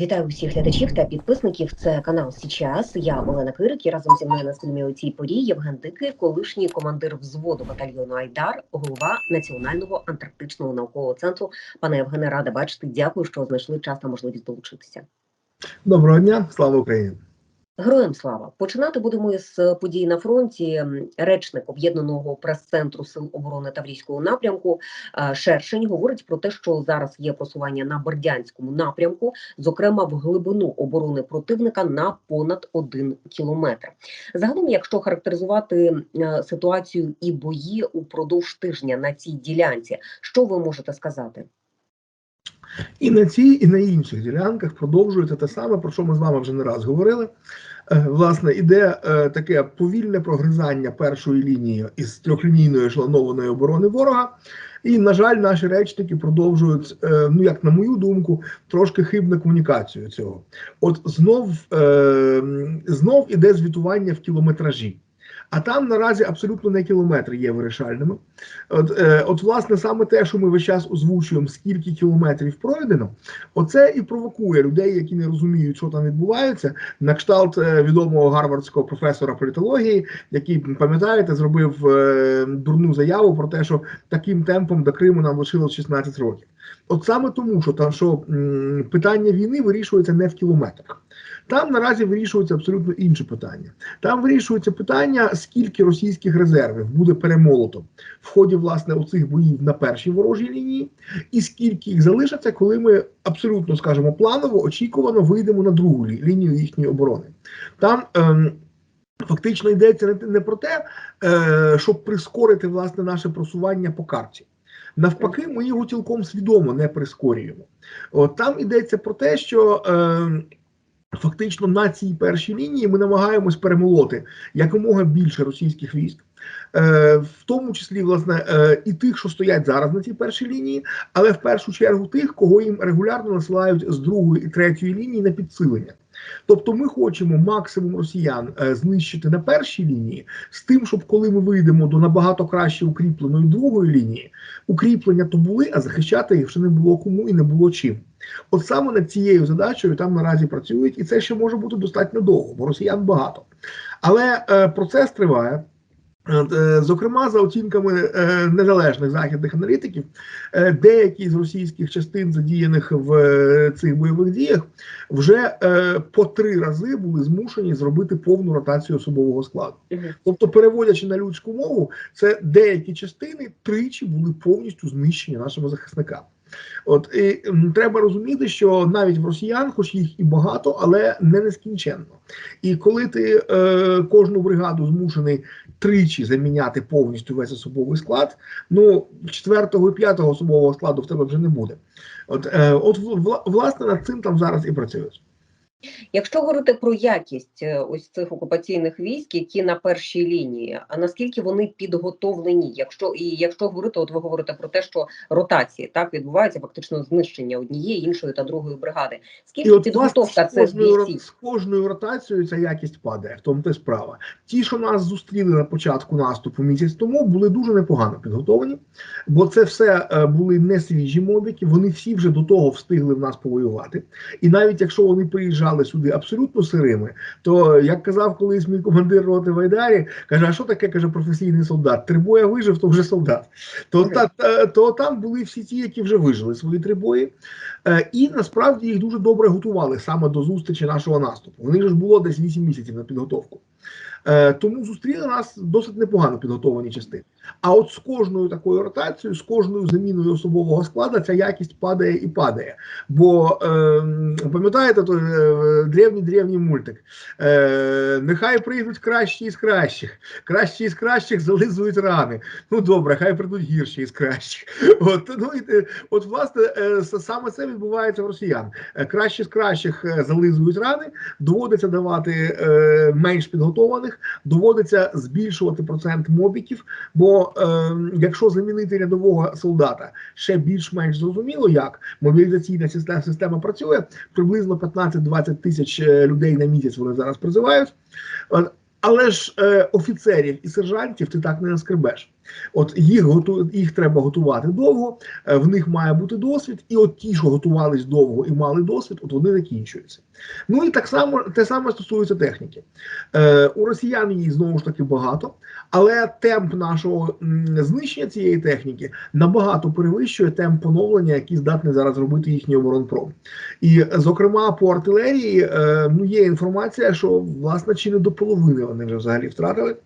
Вітаю усіх глядачів та підписників. Це канал Січас. Я Олена Кирик і разом зі мною на стрімі у цій порі Євген Дикий, колишній командир взводу батальйону Айдар, голова Національного антарктичного наукового центру. Пане Євгене, рада бачити. Дякую, що знайшли час та можливість долучитися. Доброго дня, слава Україні. Героям слава починати будемо із подій на фронті. Речник об'єднаного прес-центру сил оборони Таврійського напрямку е, Шершень говорить про те, що зараз є просування на Бердянському напрямку, зокрема в глибину оборони противника на понад один кілометр. Загалом, якщо характеризувати е, ситуацію і бої упродовж тижня на цій ділянці, що ви можете сказати? І на цій, і на інших ділянках продовжується те саме, про що ми з вами вже не раз говорили. Е, Власне, іде е, таке повільне прогризання першої лінії із трьохлінійної ешелонованої оборони ворога. І, на жаль, наші речники продовжують, е, ну як на мою думку, трошки хибну комунікацію цього. От знов, знов іде звітування в кілометражі. А там наразі абсолютно не кілометри є вирішальними. От, е, от, власне, саме те, що ми весь час озвучуємо, скільки кілометрів пройдено, оце і провокує людей, які не розуміють, що там відбувається, на кшталт е, відомого гарвардського професора політології, який пам'ятаєте, зробив е, дурну заяву про те, що таким темпом до Криму нам лишилось 16 років. От саме тому, що там що м, питання війни вирішується не в кілометрах. Там наразі вирішується абсолютно інше питання. Там вирішується питання, скільки російських резервів буде перемолото в ході власне оцих боїв на першій ворожій лінії, і скільки їх залишиться, коли ми абсолютно скажімо, планово очікувано вийдемо на другу лі- лінію їхньої оборони. Там ем, фактично йдеться не, не про те, е, щоб прискорити власне наше просування по карті. Навпаки, ми його цілком свідомо не прискорюємо. От там йдеться про те, що е, фактично на цій першій лінії ми намагаємось перемолоти якомога більше російських військ, е, в тому числі власне е, і тих, що стоять зараз на цій першій лінії, але в першу чергу тих, кого їм регулярно насилають з другої і третьої лінії на підсилення. Тобто ми хочемо максимум росіян е, знищити на першій лінії, з тим, щоб коли ми вийдемо до набагато краще укріпленої другої лінії, укріплення то були, а захищати їх вже не було кому і не було чим. От саме над цією задачею там наразі працюють, і це ще може бути достатньо довго, бо росіян багато. Але е, процес триває. Е, Зокрема, за оцінками е, незалежних західних аналітиків, е, деякі з російських частин, задіяних в цих бойових діях, вже по три рази були змушені зробити повну ротацію особового складу. Тобто, переводячи на людську мову, це деякі частини тричі були повністю знищені нашими захисниками. От і треба розуміти, що навіть в росіян, хоч їх і багато, але не нескінченно. І коли ти е, кожну бригаду змушений тричі заміняти повністю весь особовий склад, ну четвертого і п'ятого особового складу в тебе вже не буде. От, е, от власне над цим там зараз і працюють. Якщо говорити про якість е, ось цих окупаційних військ, які на першій лінії, а наскільки вони підготовлені? Якщо і якщо говорити, от ви говорите про те, що ротації так відбуваються, фактично знищення однієї, іншої та другої бригади. Скільки І от підготовка власне, з кожною, з кожною ротацією ця якість падає, в тому те справа. Ті, що нас зустріли на початку наступу місяць тому, були дуже непогано підготовлені, бо це все е, були не свіжі мобіки, вони всі вже до того встигли в нас повоювати. І навіть якщо вони приїжджали сюди абсолютно сирими, то як казав колись мій командир роти в Айдарі, каже: а що таке каже професійний солдат? Три боя вижив, то вже солдат. То, та, та- то там були всі ті, які вже вижили свої три бої. Е, І насправді їх дуже добре готували саме до зустрічі нашого наступу. У них ж було десь 8 місяців на підготовку. Е, Тому зустріли нас досить непогано підготовані частини. А от з кожною такою ротацією, з кожною заміною особового складу ця якість падає і падає. Бо е, пам'ятаєте той е, древній древній мультик? Е, нехай прийдуть кращі із кращих, кращі із кращих зализують рани. Ну добре, хай прийдуть гірші із кращих. От ну і е, от власне е, саме це відбувається в росіян. Е, Кращі з кращих зализують рани, доводиться давати е, менш підготованих, доводиться збільшувати процент мобіків. Бо е, якщо замінити рядового солдата ще більш-менш зрозуміло, як мобілізаційна система, система працює, приблизно 15-20 тисяч е, людей на місяць вони зараз призивають. Але ж е, офіцерів і сержантів ти так не наскребеш. От їх готу, їх треба готувати довго, е, в них має бути досвід, і от ті, що готувались довго і мали досвід, от вони закінчуються. Ну і так само те саме стосується техніки. Е, У росіян її знову ж таки багато, але темп нашого знищення цієї техніки набагато перевищує темп поновлення, який здатний зараз робити їхній оборонпром. І, зокрема, по артилерії е, ну є інформація, що власне чи не до половини вони вже взагалі втратили.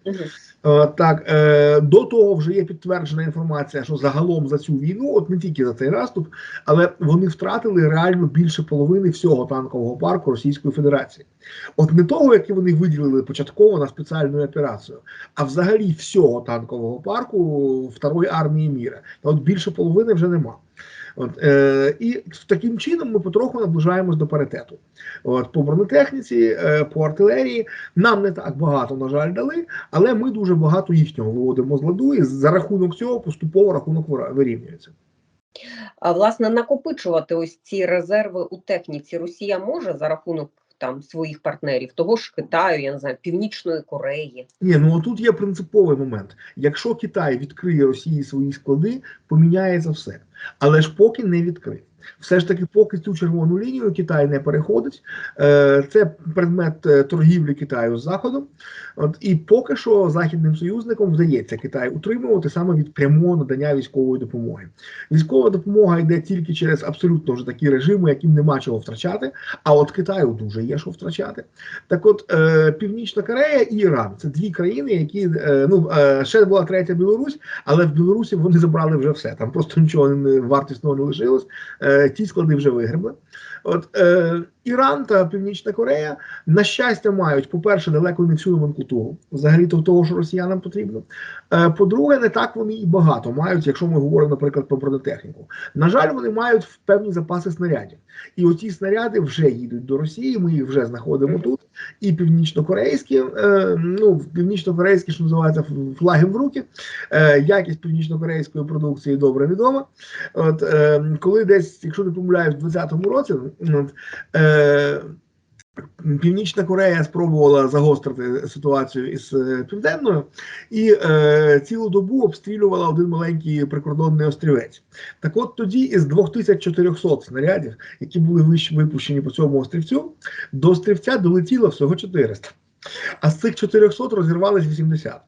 Е, Так, е, до того вже є підтверджена інформація, що загалом за цю війну, от не тільки за цей наступ, але вони втратили реально більше половини всього танкового парку Російської Федерації. От не того, який вони виділили початково на спеціальну операцію, а взагалі всього танкового парку Второї армії міра. Та от більше половини вже нема. От, е, і таким чином ми потроху наближаємось до паритету. От, по бронетехніці, е, по артилерії нам не так багато, на жаль, дали, але ми дуже багато їхнього виводимо з ладу, і за рахунок цього поступово рахунок вирівнюється. А власне накопичувати ось ці резерви у техніці Росія може за рахунок там своїх партнерів, того ж Китаю, я не знаю, Північної Кореї. Ні, ну тут є принциповий момент. Якщо Китай відкриє Росії свої склади, поміняється все. Але ж поки не відкрив. Все ж таки, поки цю червону лінію Китай не переходить, е, це предмет е, торгівлі Китаю з Заходом. От і поки що західним союзникам вдається Китай утримувати саме від прямого надання військової допомоги. Військова допомога йде тільки через абсолютно вже такі режими, яким нема чого втрачати. А от Китаю дуже є що втрачати. Так, от е, Північна Корея і Іран це дві країни, які ну ще була третя Білорусь, але в Білорусі вони забрали вже все. Там просто нічого не вартісного не лишилось. Е, ті склади вже вигребли. От е, Іран та Північна Корея, на щастя, мають, по-перше, далеко не всю номенклатуру, взагалі то того, що росіянам потрібно. Е, по-друге, не так вони і багато мають, якщо ми говоримо, наприклад, про бронетехніку. На жаль, вони мають певні запаси снарядів. І оці снаряди вже їдуть до Росії. Ми їх вже знаходимо тут. І північно-корейські, е, ну північно-корейські, що називається флаги в руки. Е, якість північно-корейської продукції добре відома. От е, коли десь, якщо не помиляюсь, в 20-му році, от, е, Північна Корея спробувала загострити ситуацію із е, південною і е, цілу добу обстрілювала один маленький прикордонний острівець. Так от тоді із 2400 снарядів, які були випущені по цьому острівцю, до острівця долетіло всього 400. А з цих 400 розірвались 80.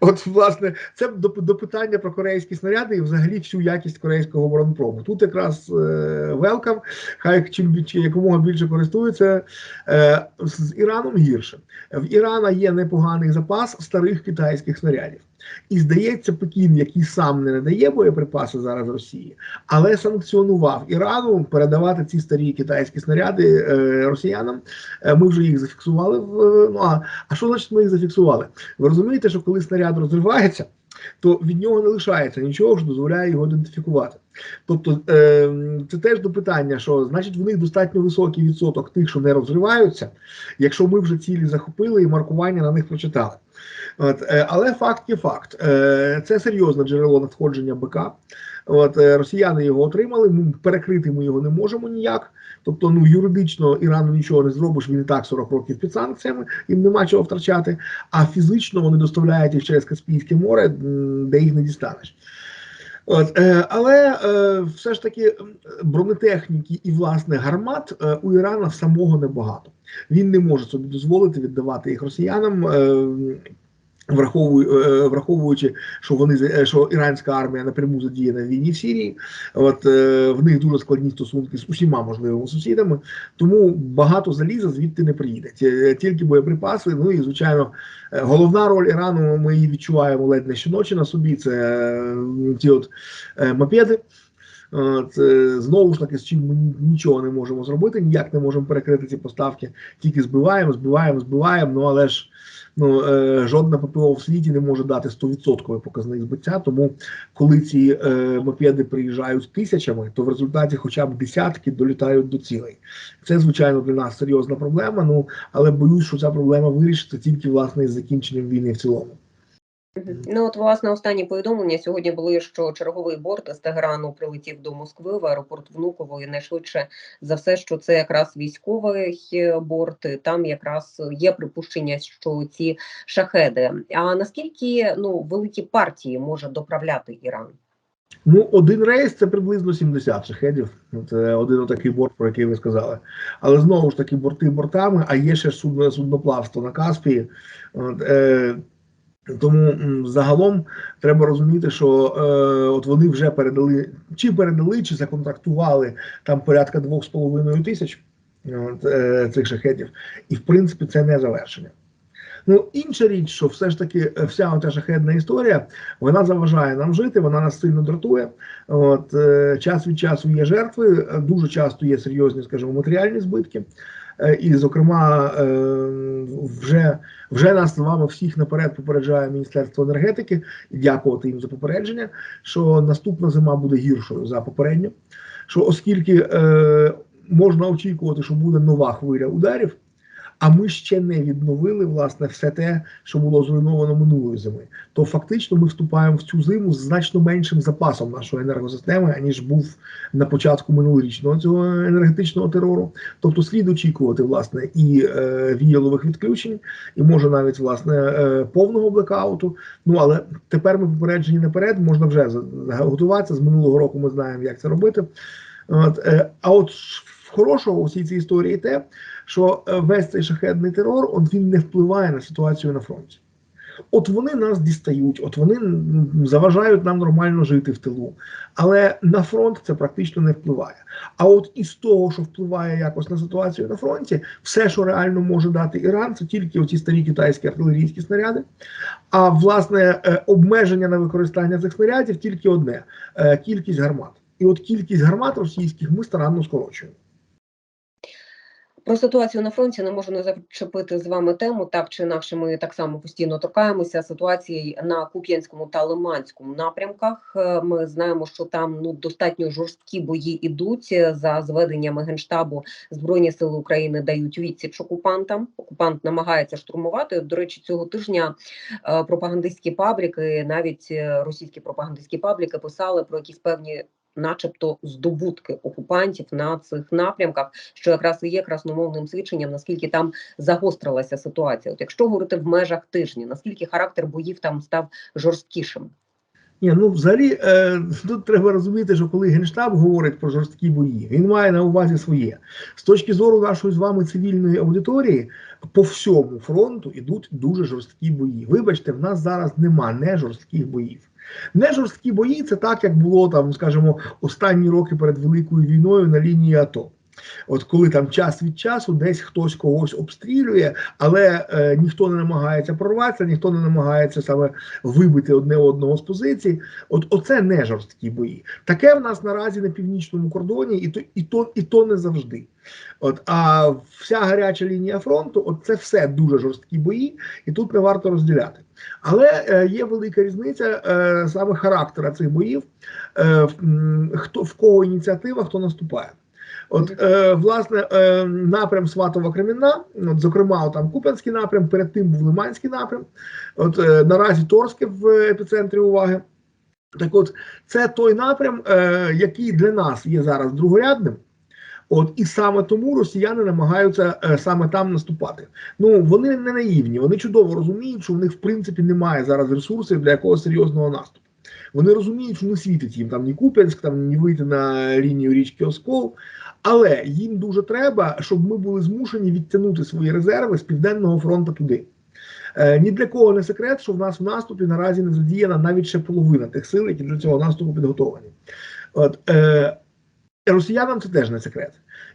От, власне, це до, до питання про корейські снаряди і взагалі всю якість корейського оборонпрому. Тут якраз е, велкам, хай чим якомога більше користуються. Е, з Іраном гірше. В Ірана є непоганий запас старих китайських снарядів. І здається, Пекін, який сам не надає боєприпаси зараз Росії, але санкціонував Ірану передавати ці старі китайські снаряди е, росіянам. Е, ми вже їх зафіксували. В, е, ну, а, а що значить ми їх зафіксували? Ви розумієте, що коли снаряд розривається, то від нього не лишається нічого, що дозволяє його ідентифікувати. Тобто е, це теж до питання, що значить в них достатньо високий відсоток тих, що не розриваються, якщо ми вже цілі захопили і маркування на них прочитали. От, е, але факт є факт. Е, це серйозне джерело надходження БК. От, е, росіяни його отримали, перекрити ми його не можемо ніяк. Тобто, ну юридично Ірану нічого не зробиш, він і так 40 років під санкціями, їм нема чого втрачати. А фізично вони доставляють їх через Каспійське море, де їх не дістанеш. От, е, але е, все ж таки бронетехніки і власне гармат е, у Ірана самого небагато. Він не може собі дозволити віддавати їх росіянам. Е, е, враховуючи, що вони е, що іранська армія напряму задіяна в війні в Сирії, от в них дуже складні стосунки з усіма можливими сусідами, тому багато заліза звідти не приїде. Тільки боєприпаси. Ну і звичайно, головна роль Ірану. Ми її відчуваємо ледь не щоночі на собі. Це ті от мопеди. От, е, знову ж таки, з чим ми нічого не можемо зробити, ніяк не можемо перекрити ці поставки, тільки збиваємо, збиваємо, збиваємо. Ну але ж ну, е, жодна ППО в світі не може дати 100% показник збиття. Тому коли ці е, мопеди приїжджають тисячами, то в результаті хоча б десятки долітають до цілей. Це звичайно для нас серйозна проблема. Ну але боюсь, що ця проблема вирішиться тільки власне із закінченням війни в цілому. Ну от власне останні повідомлення сьогодні були, що черговий борт з Тегерану прилетів до Москви в аеропорт Внуково і найшвидше за все, що це якраз військовий е, борт. Там якраз є припущення, що ці шахеди. А наскільки ну великі партії може доправляти Іран? Ну, один рейс це приблизно 70 шахедів. Це один такий борт, про який ви сказали. Але знову ж таки, борти бортами, а є ще судно, судноплавство на Каспії. Е, тому загалом треба розуміти, що е, от вони вже передали, чи передали, чи законтрактували там порядка 2,5 тисяч от, е, цих шахедів. І в принципі це не завершення. Ну, інша річ, що все ж таки е, вся оця шахедна історія вона заважає нам жити, вона нас сильно дратує. От е, час від часу є жертви, е, дуже часто є серйозні, скажімо, матеріальні збитки. Е, І, зокрема, е, вже вже нас вами всіх наперед попереджає Міністерство енергетики, дякувати їм за попередження, що наступна зима буде гіршою за попередню. Що оскільки е, можна очікувати, що буде нова хвиля ударів, а ми ще не відновили власне все те, що було зруйновано минулої зими, то фактично ми вступаємо в цю зиму з значно меншим запасом нашої енергосистеми, аніж був на початку минулорічного цього енергетичного терору. Тобто слід очікувати власне і е, віялових відключень, і може навіть власне е, повного блекауту. Ну але тепер ми попереджені наперед, можна вже готуватися. З минулого року ми знаємо, як це робити. От, е, а от хорошого у всій цій історії те, що е, весь цей шахедний терор он, він не впливає на ситуацію на фронті. От вони нас дістають, от вони заважають нам нормально жити в тилу. Але на фронт це практично не впливає. А от із того, що впливає якось на ситуацію на фронті, все, що реально може дати Іран, це тільки оці старі китайські артилерійські снаряди. А власне е, обмеження на використання цих снарядів тільки одне: е, кількість гармат. І от кількість гармат російських ми старанно скорочуємо. Про ситуацію на фронті не можу не зачепити з вами тему. Так чи інакше, ми так само постійно торкаємося ситуації на Куп'янському та Лиманському напрямках. Е, Ми знаємо, що там ну достатньо жорсткі бої ідуть за зведеннями генштабу. Збройні сили України дають відсіч окупантам. Окупант намагається штурмувати. До речі, цього тижня е, пропагандистські пабліки, навіть е, російські пропагандистські пабліки, писали про якісь певні. Начебто здобутки окупантів на цих напрямках, що якраз і є красномовним свідченням, наскільки там загострилася ситуація. От якщо говорити в межах тижня, наскільки характер боїв там став жорсткішим? Ні, ну взагалі е, тут треба розуміти, що коли генштаб говорить про жорсткі бої, він має на увазі своє з точки зору нашої з вами цивільної аудиторії. По всьому фронту йдуть дуже жорсткі бої. Вибачте, в нас зараз нема не жорстких боїв. Не жорсткі бої це так, як було там, скажімо, останні роки перед великою війною на лінії АТО. От коли там час від часу десь хтось когось обстрілює, але е, ніхто не намагається прорватися, ніхто не намагається саме вибити одне одного з позицій. От оце не жорсткі бої. Таке в нас наразі на північному кордоні, і то, і то, і то не завжди. От, а вся гаряча лінія фронту, от це все дуже жорсткі бої, і тут не варто розділяти. Але е, є велика різниця е, саме характера цих боїв, е, хто в кого ініціатива, хто наступає. От, е, власне, е, напрям Сватова Кремінна, от, зокрема, от, там Куп'янський напрям, перед тим був Лиманський напрям. От е, наразі Торське в епіцентрі уваги. Так от, це той напрям, е, який для нас є зараз другорядним. От і саме тому росіяни намагаються е, саме там наступати. Ну вони не наївні, вони чудово розуміють, що в них в принципі немає зараз ресурсів для якогось серйозного наступу. Вони розуміють, що не світить їм там ні Куп'янськ, там ні вийти на лінію річки Оскол. Але їм дуже треба, щоб ми були змушені відтягнути свої резерви з південного фронту туди. Е, ні для кого не секрет, що в нас в наступі наразі не задіяна навіть ще половина тих сил, які для цього наступу підготовлені. От е, росіянам це теж не секрет.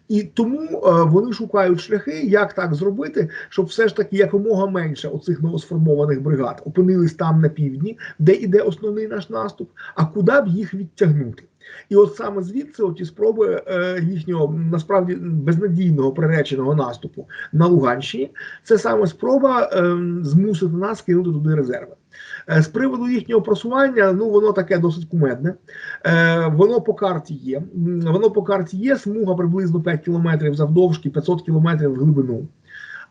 І тому е, вони шукають шляхи, як так зробити, щоб все ж таки якомога менше оцих новосформованих бригад опинились там на півдні, де йде основний наш наступ, а куди б їх відтягнути. І от саме звідси оті спроби е, їхнього насправді безнадійного приреченого наступу на Луганщині, це саме спроба е, змусити нас кинути туди резерви. Е, з приводу їхнього просування, ну воно таке досить кумедне. Е, воно по карті є. Воно по карті є, смуга приблизно 5 кілометрів завдовжки, 500 кілометрів в глибину.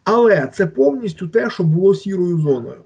Але це повністю те, що було сірою зоною.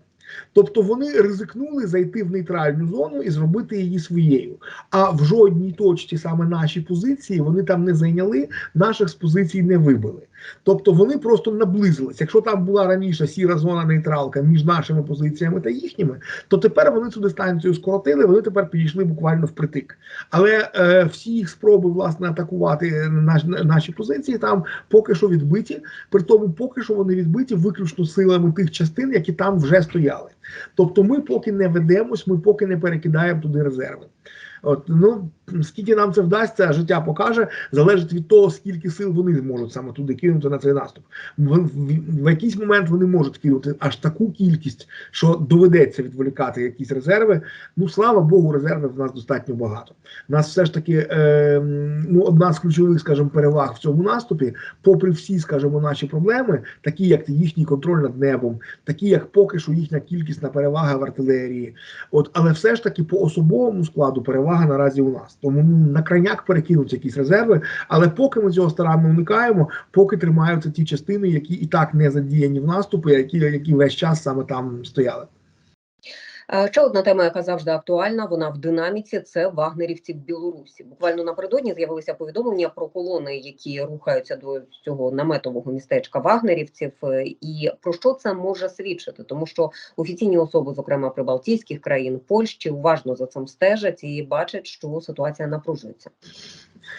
Тобто вони ризикнули зайти в нейтральну зону і зробити її своєю. А в жодній точці саме наші позиції вони там не зайняли, наших з позицій не вибили. Тобто вони просто наблизились. Якщо там була раніше сіра зона нейтралка між нашими позиціями та їхніми, то тепер вони цю дистанцію скоротили. Вони тепер підійшли буквально впритик. Але е, всі їх спроби власне атакувати наш, наші позиції там поки що відбиті. При тому, поки що вони відбиті виключно силами тих частин, які там вже стояли. Тобто, ми поки не ведемось, ми поки не перекидаємо туди резерви. От ну скільки нам це вдасться, життя покаже, залежить від того, скільки сил вони можуть саме туди кинути на цей наступ. В, в, в якийсь момент вони можуть кинути аж таку кількість, що доведеться відволікати якісь резерви. Ну слава Богу, резервів в нас достатньо багато. У нас все ж таки е, ну, одна з ключових, скажімо, переваг в цьому наступі, попри всі, скажімо, наші проблеми, такі як їхній контроль над небом, такі як поки що їхня кількісна перевага в артилерії. От, але все ж таки по особовому складу перевага наразі у нас. Тому на крайняк перекинуться якісь резерви. Але поки ми цього старанно уникаємо, поки тримаються ті частини, які і так не задіяні в наступи, які, які весь час саме там стояли. Е, Ще одна тема, яка завжди актуальна, вона в динаміці. Це вагнерівці в Білорусі. Буквально напередодні з'явилися повідомлення про колони, які рухаються до цього наметового містечка вагнерівців. Е, І про що це може свідчити? Тому що офіційні особи, зокрема прибалтійських країн Польщі, уважно за цим стежать і бачать, що ситуація напружується.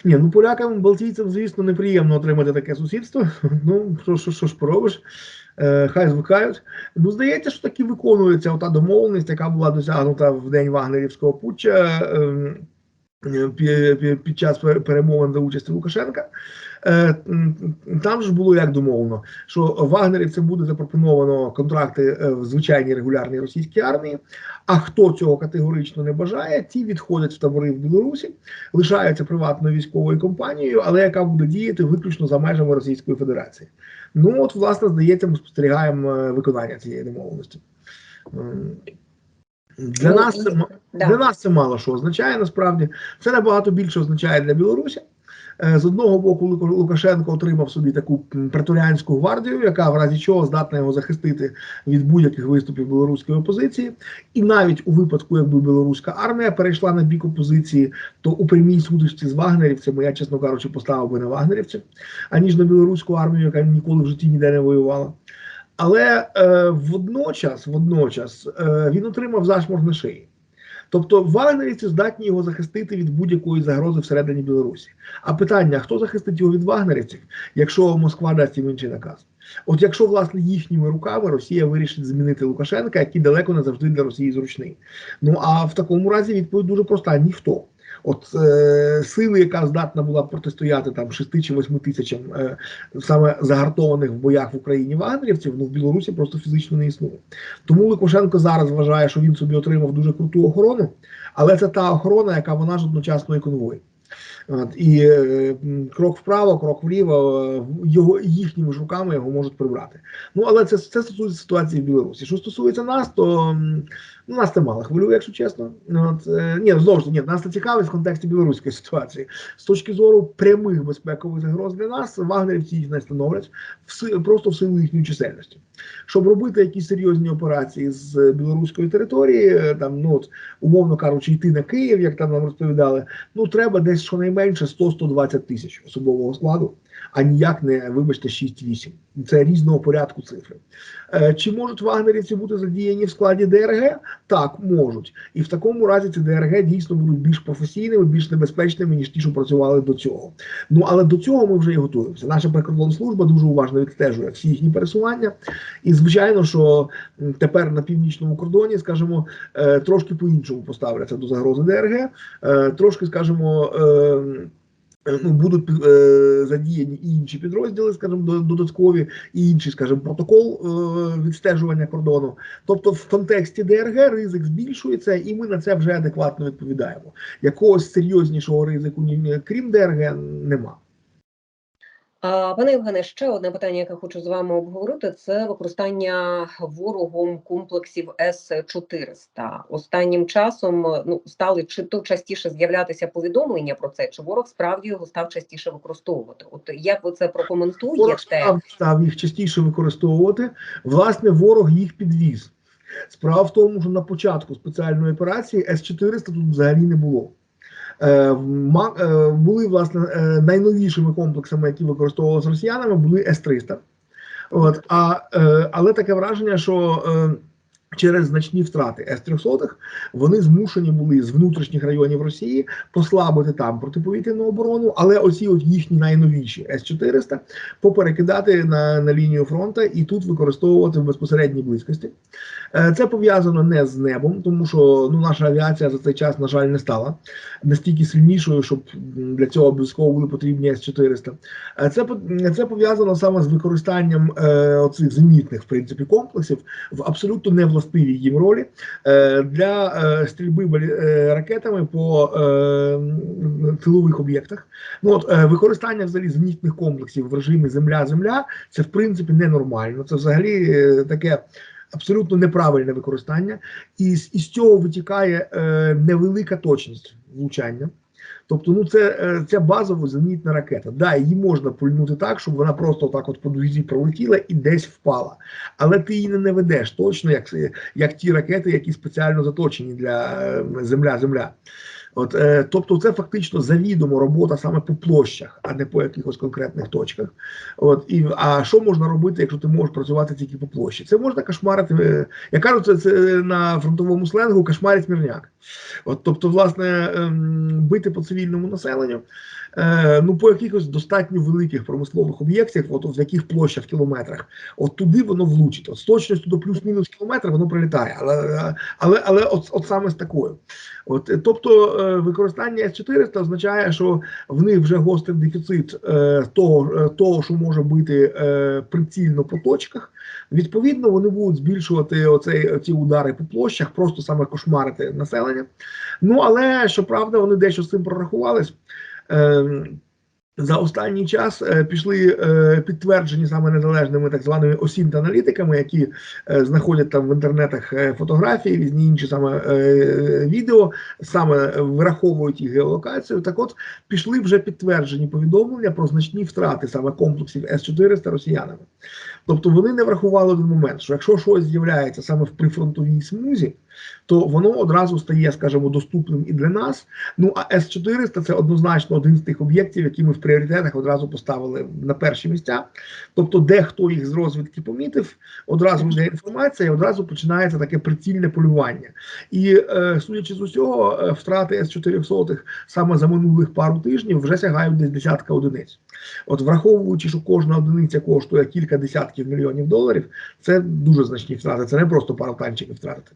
Ні, ну полякам, балтійцям, звісно, неприємно отримати таке сусідство. Ну що, що, що ж поробиш? Е, хай звикають. Ну, здається, що таки виконується ота домовленість, яка була досягнута в день Вагнерівського путча е, під час перемовин за участі Лукашенка. Е, Там ж було як домовлено, що вагнерівцям буде запропоновано контракти е, в звичайній регулярній російській армії. А хто цього категорично не бажає, ті відходять в табори в Білорусі, лишаються приватною військовою компанією, але яка буде діяти виключно за межами Російської Федерації. Ну от, власне, здається, ми спостерігаємо е, виконання цієї домовленості. Для Ну, нас це Да. для нас це мало що означає насправді. Це набагато більше означає для Білорусі. Е, З одного боку, Лука- Лукашенко отримав собі таку преторіанську гвардію, яка в разі чого здатна його захистити від будь-яких виступів білоруської опозиції. І навіть у випадку, якби білоруська армія перейшла на бік опозиції, то у прямій сутичці з вагнерівцями я, чесно кажучи, поставив би на вагнерівців, аніж на білоруську армію, яка ніколи в житті ніде не воювала. Але е, водночас, водночас е, він отримав зашморг на шиї. Тобто вагнерівці здатні його захистити від будь-якої загрози всередині Білорусі. А питання: хто захистить його від вагнерівців, якщо Москва дасть їм інший наказ? От якщо власне їхніми руками Росія вирішить змінити Лукашенка, який далеко не завжди для Росії зручний. Ну а в такому разі відповідь дуже проста: ніхто. От е, сили, яка здатна була протистояти там 6 чи 8 тисячам е, саме загартованих в боях в Україні вагнерівців, ну в Білорусі просто фізично не існує. Тому Лукашенко зараз вважає, що він собі отримав дуже круту охорону, але це та охорона, яка вона ж одночасно і конвой. От, і е, крок вправо, крок вліво, е, його їхніми ж руками його можуть прибрати. Ну але це, це стосується ситуації в Білорусі. Що стосується нас, то нас це мало хвилює, якщо чесно. Ну, От, е, ні, знову ж ні, нас це цікавить в контексті білоруської ситуації. З точки зору прямих безпекових загроз для нас, вагнерівці їх не становлять в просто в силу їхньої чисельності. Щоб робити якісь серйозні операції з білоруської території, е, там ну от, умовно кажучи, йти на Київ, як там нам розповідали, ну треба десь щонайменше 100-120 тисяч особового складу, а ніяк не вибачте 6-8. Це різного порядку цифри. Е, Чи можуть вагнерівці бути задіяні в складі ДРГ? Так, можуть. І в такому разі ці ДРГ дійсно будуть більш професійними, більш небезпечними, ніж ті, що працювали до цього. Ну але до цього ми вже і готуємося. Наша прикордонна служба дуже уважно відстежує всі їхні пересування. І звичайно, що тепер на північному кордоні, скажімо, е, трошки по-іншому поставляться до загрози ДРГ, е, трошки, скажімо. Е, будуть е, задіяні і інші підрозділи, скажімо, до- додаткові, і інший, скажімо, протокол е, відстежування кордону. Тобто, в контексті ДРГ ризик збільшується, і ми на це вже адекватно відповідаємо. Якогось серйознішого ризику, крім ДРГ, нема. Пане Євгене, ще одне питання, яке хочу з вами обговорити, це використання ворогом комплексів С-400. Останнім часом ну, стали чи то частіше з'являтися повідомлення про це, чи ворог справді його став частіше використовувати. От як ви це Ворог прокоментуєте? став, став їх частіше використовувати. Власне, ворог їх підвіз. Справа в тому, що на початку спеціальної операції С-400 тут взагалі не було. Е, е, були власне е, найновішими комплексами, які використовувалися росіянами, були С-300. От, а, але таке враження, що через значні втрати С-300 вони змушені були з внутрішніх районів Росії послабити там протиповітряну оборону, але оці от їхні найновіші С-400 поперекидати на, на лінію фронту і тут використовувати в безпосередній близькості. Е, Це пов'язано не з небом, тому що ну, наша авіація за цей час, на жаль, не стала настільки сильнішою, щоб для цього обов'язково були потрібні С-400. Е, Це, це пов'язано саме з використанням е, оцих зенітних в принципі комплексів в абсолютно невластивій їм ролі е, для е, стрільби е, ракетами по тилових об'єктах. Ну от використання взагалі зенітних комплексів в режимі Земля-Земля це в принципі ненормально. Це взагалі таке. Абсолютно неправильне використання, і з із цього витікає е, невелика точність влучання. Тобто, ну це, це базова зенітна ракета. Да, її можна пульнути так, щоб вона просто так от по дугі пролетіла і десь впала. Але ти її не наведеш точно, як, як ті ракети, які спеціально заточені для е, земля-земля. От, е, тобто, це фактично завідомо робота саме по площах, а не по якихось конкретних точках. От і а що можна робити, якщо ти можеш працювати тільки по площі? Це можна кошмарити. е, Я кажу, це, це на фронтовому сленгу кошмарить мірняк. От, тобто, власне, е, бити по цивільному населенню. Е, ну, по якихось достатньо великих промислових об'єктах, от, в яких площа в кілометрах, от туди воно влучить. От з точністю до плюс-мінус кілометра воно прилітає, але, але, але от, от саме з такою. От, е, тобто е, використання С-400 означає, що в них вже гострий дефіцит е, того, е, того, що може бути е, прицільно по точках. Відповідно, вони будуть збільшувати оцей, ці удари по площах, просто саме кошмарити населення. Ну але щоправда, вони дещо з цим прорахувались. Е, за останній час е, пішли е, підтверджені саме незалежними так званими осінт-аналітиками, які е, знаходять там в інтернетах фотографії, різні інші саме відео, саме враховують їх геолокацію. Так от пішли вже підтверджені повідомлення про значні втрати саме комплексів С-400 росіянами. Тобто вони не врахували один момент, що якщо щось з'являється саме в прифронтовій смузі, то воно одразу стає, скажімо, доступним і для нас. Ну а С-400 це однозначно один з тих об'єктів, які ми в пріоритетах одразу поставили на перші місця. Тобто, де хто їх з розвідки помітив, одразу йде інформація, і одразу починається таке прицільне полювання. І е, судячи з усього, е, втрати С-400 саме за минулих пару тижнів вже сягають десь десятка одиниць. От враховуючи, що кожна одиниця коштує кілька десятків мільйонів доларів, це дуже значні втрати. Це не просто пару танчиків втратити.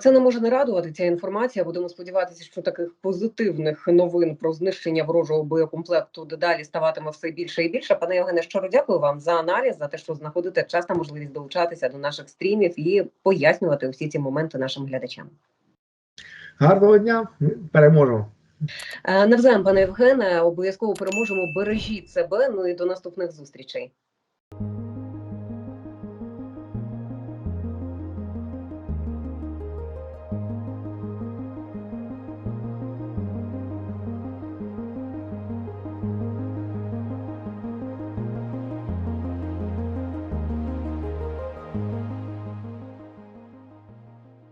Це не може не радувати ця інформація. Будемо сподіватися, що таких позитивних новин про знищення ворожого боєкомплекту дедалі ставатиме все більше і більше. Пане Євгене, щиро дякую вам за аналіз, за те, що знаходите час та можливість долучатися до наших стрімів і пояснювати усі ці моменти нашим глядачам. Гарного дня, переможемо. Навзаєм, пане Євгене, обов'язково переможемо. Бережіть себе. Ну і до наступних зустрічей.